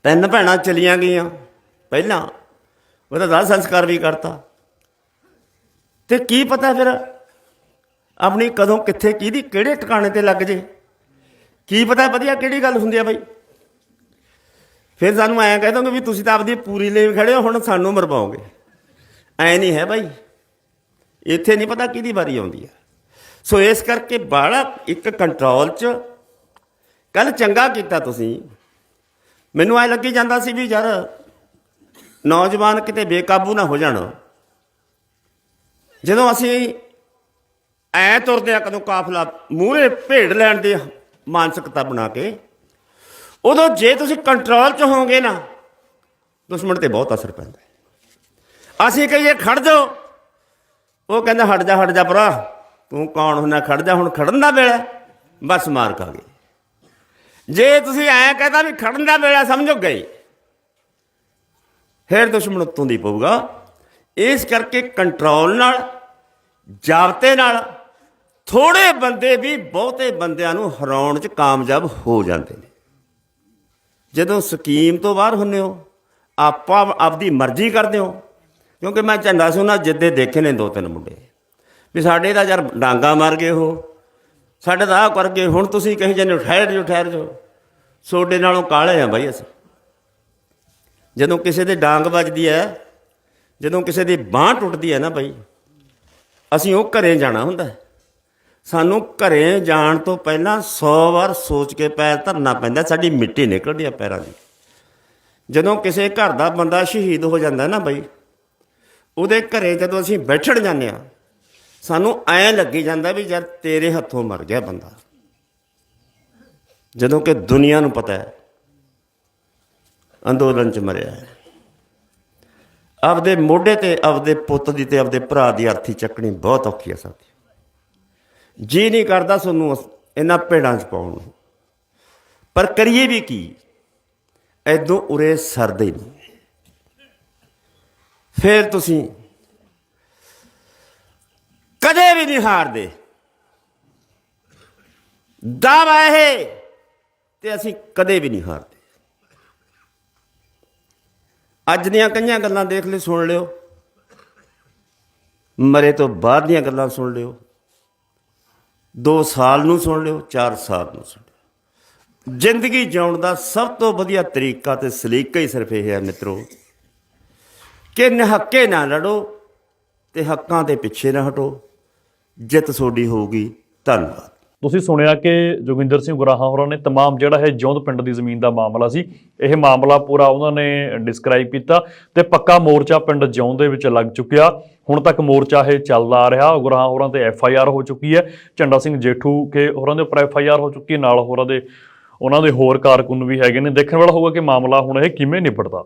ਤਿੰਨ ਭੈਣਾਂ ਚਲੀਆਂ ਗਈਆਂ, ਪਹਿਲਾਂ। ਉਹਦਾ ਦਾਹ ਸੰਸਕਾਰ ਵੀ ਕਰਤਾ। ਤੇ ਕੀ ਪਤਾ ਫਿਰ, ਆਪਣੀ ਕਦੋਂ ਕਿੱਥੇ, ਕਿਹਦੀ, ਕਿਹੜੇ ਟਿਕਾਣੇ ਤੇ ਲੱਗ ਜੇ? ਕੀ ਪਤਾ ਵਧੀਆ ਕਿਹੜੀ ਗੱਲ ਹੁੰਦੀ ਆ ਬਾਈ? ਫਿਰ ਸਾਨੂੰ ਐਂ ਕਹਿ ਦੋਗੇ ਵੀ ਤੁਸੀਂ ਤਾਂ ਆਪਦੀ ਪੂਰੀ ਲਈ ਖੜੇ ਹੋ, ਹੁਣ ਸਾਨੂੰ ਮਰਵਾਓਗੇ। ਐ ਨਹੀਂ ਹੈ ਬਾਈ। ਇੱਥੇ ਨਹੀਂ ਪਤਾ ਕਿਹਦੀ ਵਾਰੀ ਆਉਂਦੀ ਹੈ ਸੋ ਇਸ ਕਰਕੇ ਬਾੜਾ ਇੱਕ ਕੰਟਰੋਲ 'ਚ ਕੱਲ ਚੰਗਾ ਕੀਤਾ ਤੁਸੀਂ। ਮੈਨੂੰ ਐ ਲੱਗੀ ਜਾਂਦਾ ਸੀ ਵੀ ਯਾਰ ਨੌਜਵਾਨ ਕਿਤੇ ਬੇਕਾਬੂ ਨਾ ਹੋ ਜਾਣ। ਜਦੋਂ ਅਸੀਂ ਐ ਤੁਰਦੇ ਆ ਕਦੋਂ ਕਾਫਲਾ ਮੂਹਰੇ ਭੇੜ ਲੈਣ ਦੀ ਮਾਨਸਿਕਤਾ ਬਣਾ ਕੇ, ਉਦੋਂ ਜੇ ਤੁਸੀਂ ਕੰਟਰੋਲ 'ਚ ਹੋਵੋਗੇ ਨਾ, ਦੁਸ਼ਮਣ ਤੇ ਬਹੁਤ ਅਸਰ ਪੈਂਦਾ। ਅਸੀਂ ਕਹੀਏ ਖੜ ਜਾਓ। ਉਹ ਕਹਿੰਦਾ, ਹਟ ਜਾ ਹਟ ਜਾ ਭਰਾ। ਤੂੰ ਕੌਣ ਹੁੰਨਾ ਖੜ ਜਾ ਹੁਣ ਖੜਨ ਦਾ ਵੇਲਾ ਬਸ ਮਾਰ ਕਾਂਗੇ ਜੇ ਤੁਸੀਂ ਐਂ ਕਹਿੰਦਾ ਵੀ ਖੜਨ ਦਾ ਵੇਲਾ ਸਮਝੋ ਗਏ ਫਿਰ ਦੁਸ਼ਮਣ ਉੱਤੋਂ ਦੀ ਪਊਗਾ। ਇਸ ਕਰਕੇ ਕੰਟਰੋਲ ਨਾਲ, ਜਾਬਤੇ ਨਾਲ ਥੋੜੇ ਬੰਦੇ ਵੀ ਬਹੁਤੇ ਬੰਦਿਆਂ ਨੂੰ ਹਰਾਉਣ 'ਚ ਕਾਮਯਾਬ ਹੋ ਜਾਂਦੇ ਨੇ। ਜਦੋਂ ਸਕੀਮ ਤੋਂ ਬਾਹਰ ਹੁੰਨੇ ਹੋ, ਆਪਾਂ ਆਪਦੀ ਮਰਜ਼ੀ ਕਰਦੇ ਹੋ। ਕਿਉਂਕਿ ਮੈਂ ਝੰਡਾ ਸੋਨਾ ਜਿੱਦੇ ਦੇਖੇ ਨੇ ਦੋ ਤਿੰਨ ਮੁੰਡੇ। ਵੀ ਸਾਡੇ ਦਾ ਯਾਰ ਡਾਂਗਾ ਮਾਰ ਗਏ ਉਹ। ਸਾਡੇ ਦਾ ਆਹ ਕਰ ਗਏ। ਹੁਣ ਤੁਸੀਂ ਕਹੀ ਜਾਂਦੇ ਹੋ, ਠਹਿਰ ਜੋ ਠਹਿਰ ਜੋ ਸੋਡੇ ਨਾਲੋਂ ਕਾਲੇ ਆ ਬਾਈ ਅਸੀਂ। ਜਦੋਂ ਕਿਸੇ ਦੇ ਡਾਂਗ ਵੱਜਦੀ ਹੈ, ਜਦੋਂ ਕਿਸੇ ਦੀ ਬਾਹ ਟੁੱਟਦੀ ਹੈ ਨਾ ਬਾਈ, ਅਸੀਂ ਉਹ ਘਰੇ ਜਾਣਾ ਹੁੰਦਾ ਸਾਨੂੰ ਘਰੇ ਜਾਣ ਤੋਂ ਪਹਿਲਾਂ 100 ਵਾਰ ਸੋਚ ਕੇ ਪੈਰ ਧਰਨਾ ਪੈਂਦਾ, ਸਾਡੀ ਮਿੱਟੀ ਨਿਕਲਦੀ ਆ ਪੈਰਾਂ ਦੀ। ਜਦੋਂ ਕਿਸੇ ਘਰ ਦਾ ਬੰਦਾ ਸ਼ਹੀਦ ਹੋ ਜਾਂਦਾ ਨਾ ਬਾਈ, ਉਹਦੇ ਘਰੇ ਜਦੋਂ ਅਸੀਂ ਬੈਠਣ ਜਾਂਦੇ ਆ ਸਾਨੂੰ ਐਂ ਲੱਗੀ ਜਾਂਦਾ ਵੀ ਯਾਰ ਤੇਰੇ ਹੱਥੋਂ ਮਰ ਗਿਆ ਬੰਦਾ। ਜਦੋਂ ਕਿ ਦੁਨੀਆ ਨੂੰ ਪਤਾ ਹੈ, ਅੰਦੋਲਨ ਚ ਮਰਿਆ ਹੈ। ਆਪਦੇ ਮੋਢੇ ਤੇ, ਆਪਦੇ ਪੁੱਤ ਦੀ ਤੇ, ਆਪਦੇ ਭਰਾ ਦੀ ਅਰਥੀ ਚੱਕਣੀ ਬਹੁਤ ਔਖੀ ਹੈ ਸਾਥੀ ਜੀ ਨਹੀਂ ਕਰਦਾ ਤੁਹਾਨੂੰ ਇਹਨਾਂ ਭੇੜਾਂ 'ਚ ਪਾਉਣ ਨੂੰ। ਪਰ ਕਰੀਏ ਵੀ ਕੀ? ਐਦੋਂ ਉਰੇ ਸਰਦੇ ਨਹੀਂ। ਫਿਰ ਤੁਸੀਂ ਕਦੇ ਵੀ ਨਹੀਂ ਹਾਰਦੇ। ਦਾਵਾ ਇਹ ਤੇ ਅਸੀਂ ਕਦੇ ਵੀ ਨਹੀਂ ਹਾਰਦੇ। ਅੱਜ ਦੀਆਂ ਕਈਆਂ ਗੱਲਾਂ ਦੇਖ ਲਿਓ ਸੁਣ ਲਿਓ। ਮਰੇ ਤੋਂ ਬਾਅਦ ਦੀਆਂ ਗੱਲਾਂ ਸੁਣ ਲਿਓ। 2 ਸਾਲ ਨੂੰ ਸੁਣ ਲਿਓ 4 ਸਾਲ ਨੂੰ ਸੁਣ ਲਿਓ। ਜ਼ਿੰਦਗੀ ਜਿਉਣ ਦਾ ਸਭ ਤੋਂ ਵਧੀਆ ਤਰੀਕਾ ਤੇ ਸਲੀਕਾ ਹੀ ਸਿਰਫ ਇਹ ਹੈ ਮਿੱਤਰੋ ਕਿ ਨਿਹੱਕੇ ਨਾ ਲੜੋ ਤੇ ਹੱਕਾਂ ਦੇ ਪਿੱਛੇ ਨਾ ਹਟੋ। ਜਿੱਤ ਤੁਹਾਡੀ ਹੋਊਗੀ ਧੰਨਵਾਦ ਤੁਸੀਂ ਸੁਣਿਆ ਕਿ ਜੋਗਿੰਦਰ ਸਿੰਘ ਗੁਰਾਹਾਂ ਹੋਰਾਂ ਨੇ तमाम ਜਿਹੜਾ ਹੈ ਜੌਂਦ ਪਿੰਡ ਦੀ ਜ਼ਮੀਨ ਦਾ ਮਾਮਲਾ ਸੀ ਇਹ ਮਾਮਲਾ ਪੂਰਾ ਉਹਨਾਂ ਨੇ ਡਿਸਕ੍ਰਾਈਬ ਕੀਤਾ ਤੇ ਪੱਕਾ ਮੋਰਚਾ ਪਿੰਡ ਜੌਂਦ ਦੇ ਵਿੱਚ ਲੱਗ ਚੁੱਕਿਆ ਹੁਣ ਤੱਕ ਮੋਰਚਾ ਇਹ ਚੱਲਦਾ ਆ ਰਿਹਾ ਗੁਰਾਹਾਂ ਹੋਰਾਂ ਤੇ ਐਫ ਆਈ ਆਰ ਹੋ ਚੁੱਕੀ ਹੈ ਝੰਡਾ ਸਿੰਘ ਜੇਠੂ ਕੇ ਹੋਰਾਂ ਦੇ ਉੱਪਰ ਐਫ ਆਈ ਆਰ ਹੋ ਚੁੱਕੀ ਹੈ ਨਾਲ ਹੋਰਾਂ ਦੇ ਉਹਨਾਂ ਦੇ ਹੋਰ ਕਾਰਕੁਨ ਵੀ ਹੈਗੇ ਨੇ ਦੇਖਣ ਵਾਲਾ ਹੋਊਗਾ ਕਿ ਮਾਮਲਾ ਹੁਣ ਇਹ ਕਿਵੇਂ ਨਿਬੜਦਾ